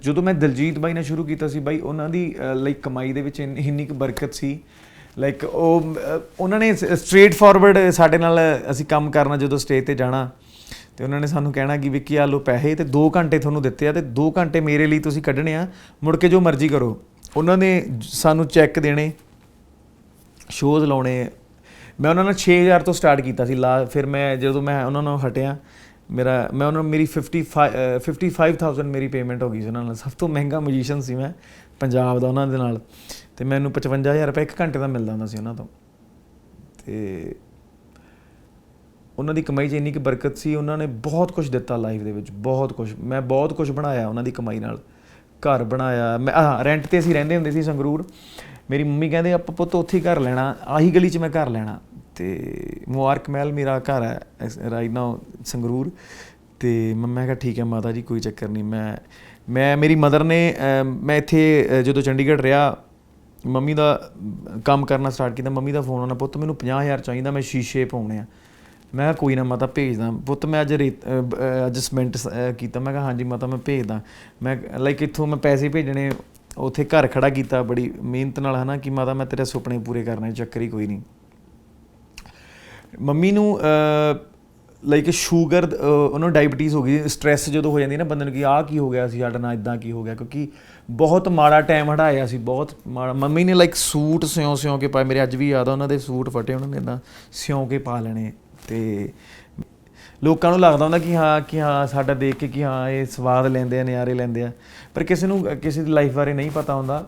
ਜਦੋਂ ਮੈਂ ਦਲਜੀਤ ਬਾਈ ਨਾਲ ਸ਼ੁਰੂ ਕੀਤਾ ਸੀ ਬਾਈ ਉਹਨਾਂ ਦੀ ਲਾਈਕ ਕਮਾਈ ਦੇ ਵਿੱਚ ਇੰਨੀ ਇੰਨੀ ਕੁ ਬਰਕਤ ਸੀ। ਲਾਈਕ ਉਹ ਅਹ, ਉਹਨਾਂ ਨੇ ਸਟ੍ਰੇਟ ਫਾਰਵਰਡ ਸਾਡੇ ਨਾਲ ਅਸੀਂ ਕੰਮ ਕਰਨਾ ਜਦੋਂ ਸਟੇਜ ਤੇ ਜਾਣਾ ਤੇ ਉਹਨਾਂ ਨੇ ਸਾਨੂੰ ਕਹਿਣਾ ਕਿ ਵਿੱਕੀ ਆ ਲੋ ਪੈਸੇ ਤੇ 2 ਘੰਟੇ ਤੁਹਾਨੂੰ ਦਿੱਤੇ ਆ ਤੇ 2 ਘੰਟੇ ਮੇਰੇ ਲਈ ਤੁਸੀਂ ਕੱਢਣੇ ਆ ਮੁੜ ਕੇ ਜੋ ਮਰਜ਼ੀ ਕਰੋ। ਉਹਨਾਂ ਨੇ ਜ- ਸਾਨੂੰ ਚੈੱਕ ਦੇਣੇ ਸ਼ੋਜ਼ ਲਾਉਣੇ। ਮੈਂ ਉਹਨਾਂ ਨਾਲ 6000 ਤੋਂ ਸਟਾਰਟ ਕੀਤਾ ਸੀ ਲਾ ਫਿਰ ਮੈਂ ਜਦੋਂ ਮੈਂ ਉਹਨਾਂ ਨਾਲ ਹਟਿਆ ਮੇਰਾ, ਮੈਂ ਉਹਨਾਂ ਨੂੰ ਮੇਰੀ 55 ਅਹ 55000 ਮੇਰੀ ਪੇਮੈਂਟ ਹੋ ਗਈ ਸੀ ਉਹਨਾਂ ਨਾਲ। ਸਭ ਤੋਂ ਮਹਿੰਗਾ ਮਿਊਜ਼ੀਸ਼ੀਅਨ ਸੀ ਮੈਂ, ਪੰਜਾਬ ਦਾ ਉਹਨਾਂ ਦੇ ਨਾਲ। ਤੇ ਮੈਨੂੰ 55000 ਰੁਪਏ ਇੱਕ ਘੰਟੇ ਦਾ ਮਿਲਦਾ ਹੁੰਦਾ ਸੀ ਉਹਨਾਂ ਤੋਂ। ਤੇ ਉਹਨਾਂ ਦੀ ਕਮਾਈ 'ਚ ਇੰਨੀ ਕੁ ਬਰਕਤ ਸੀ, ਉਹਨਾਂ ਨੇ ਬਹੁਤ ਕੁਝ ਦਿੱਤਾ ਲਾਈਫ ਦੇ ਵਿੱਚ, ਬਹੁਤ ਕੁਝ ਮੈਂ ਬਹੁਤ ਕੁਝ ਬਣਾਇਆ ਉਹਨਾਂ ਦੀ ਕਮਾਈ ਨਾਲ। ਘਰ ਬਣਾਇਆ, ਮੈਂ ਹਾਂ ਰੈਂਟ ਤੇ ਅਸੀਂ ਰਹਿੰਦੇ ਹੁੰਦੇ ਸੀ ਸੰਗਰੂਰ। ਮੇਰੀ ਮੰਮੀ ਕਹਿੰਦੇ, ਆਪਾਂ ਪੁੱਤ ਉੱਥੇ ਹੀ ਘਰ ਲੈਣਾ, ਆਹੀ ਗਲੀ 'ਚ ਮੈਂ ਘਰ ਲੈਣਾ। ਤੇ ਮੁਬਾਰਕ ਮਹਿਲ ਮੇਰਾ ਘਰ ਹੈ ਰਾਈਟ ਨਾਓ ਸੰਗਰੂਰ। ਤੇ ਮੈਂ ਕਿਹਾ ਠੀਕ ਹੈ ਮਾਤਾ ਜੀ ਕੋਈ ਚੱਕਰ ਨਹੀਂ। ਮੈਂ ਮੈਂ ਮੇਰੀ ਮਦਰ ਨੇ ਮੈਂ ਇੱਥੇ ਜਦੋਂ ਚੰਡੀਗੜ੍ਹ ਰਿਹਾ ਮੰਮੀ ਦਾ ਕੰਮ ਕਰਨਾ ਸਟਾਰਟ ਕੀਤਾ ਮੰਮੀ ਦਾ ਫੋਨ ਆਉਣਾ ਪੁੱਤ ਮੈਨੂੰ 50000 ਚਾਹੀਦਾ ਮੈਂ ਸ਼ੀਸ਼ੇ ਪਾਉਣੇ ਆ। ਮੈਂ ਕਿਹਾ ਕੋਈ ਨਾ ਮਾਤਾ ਭੇਜਦਾ। ਪੁੱਤ ਮੈਂ ਅੱਜ ਰੇਤ- ਅ, ਅੱਜ ਸਿਮੈਂਟ ਕੀਤਾ। ਮੈਂ ਕਿਹਾ ਹਾਂਜੀ ਮਾਤਾ ਮੈਂ ਭੇਜਦਾ। ਮੈਂ ਲਾਈਕ ਇੱਥੋਂ ਮੈਂ ਪੈਸੇ ਭੇਜਣੇ ਉੱਥੇ ਘਰ ਖੜਾ ਕੀਤਾ ਬੜੀ ਮਿਹਨਤ ਨਾਲ ਹਨਾ ਕਿ ਮਾਤਾ ਮੈਂ ਤੇਰੇ ਸੁਪਨੇ ਪੂਰੇ ਕਰਨੇ ਚੱਕਰ ਹੀ ਕੋਈ ਨਹੀਂ। ਮੰਮੀ ਨੂੰ ਲਾਈਕ ਸ਼ੂਗਰ ਉਹਨੂੰ ਡਾਇਬੀਟੀਜ਼ ਹੋ ਗਈ ਸਟ੍ਰੈਸ ਜਦੋਂ ਹੋ ਜਾਂਦੀ ਨਾ ਬੰਦੇ ਨੂੰ ਕਿ ਆਹ ਕੀ ਹੋ ਗਿਆ ਸੀ, ਸਾਡਾ ਨਾਲ ਇਦਾਂ ਕੀ ਹੋ ਗਿਆ, ਕਿਉਂਕਿ ਬਹੁਤ ਮਾੜਾ ਟਾਈਮ ਹਟਾਇਆ ਸੀ, ਬਹੁਤ ਮਾੜਾ, ਮੰਮੀ ਨੇ ਲਾਈਕ ਸੂਟ ਸਿਉਂ ਸਿਉਂ ਕੇ ਪਾਏ, ਮੇਰੇ ਅੱਜ ਵੀ ਯਾਦ ਆ, ਉਹਨਾਂ ਦੇ ਸੂਟ ਫਟੇ, ਉਹਨਾਂ ਨੇ ਇਦਾਂ ਸਿਉਂ ਕੇ ਪਾ ਲੈਣੇ ਤੇ ਲੋਕਾਂ ਨੂੰ ਲੱਗਦਾ ਹੁੰਦਾ ਕਿ ਹਾਂ ਕਿ ਹਾਂ, ਸਾਡਾ ਦੇਖ ਕੇ ਕਿ ਹਾਂ, ਇਹ ਸਵਾਦ ਲੈਂਦੇ ਆ, ਨਿਆਰੇ ਲੈਂਦੇ ਆ, ਪਰ ਕਿਸੇ ਨੂੰ, ਕਿਸੇ ਦੀ ਲਾਈਫ ਬਾਰੇ ਨਹੀਂ ਪਤਾ ਹੁੰਦਾ।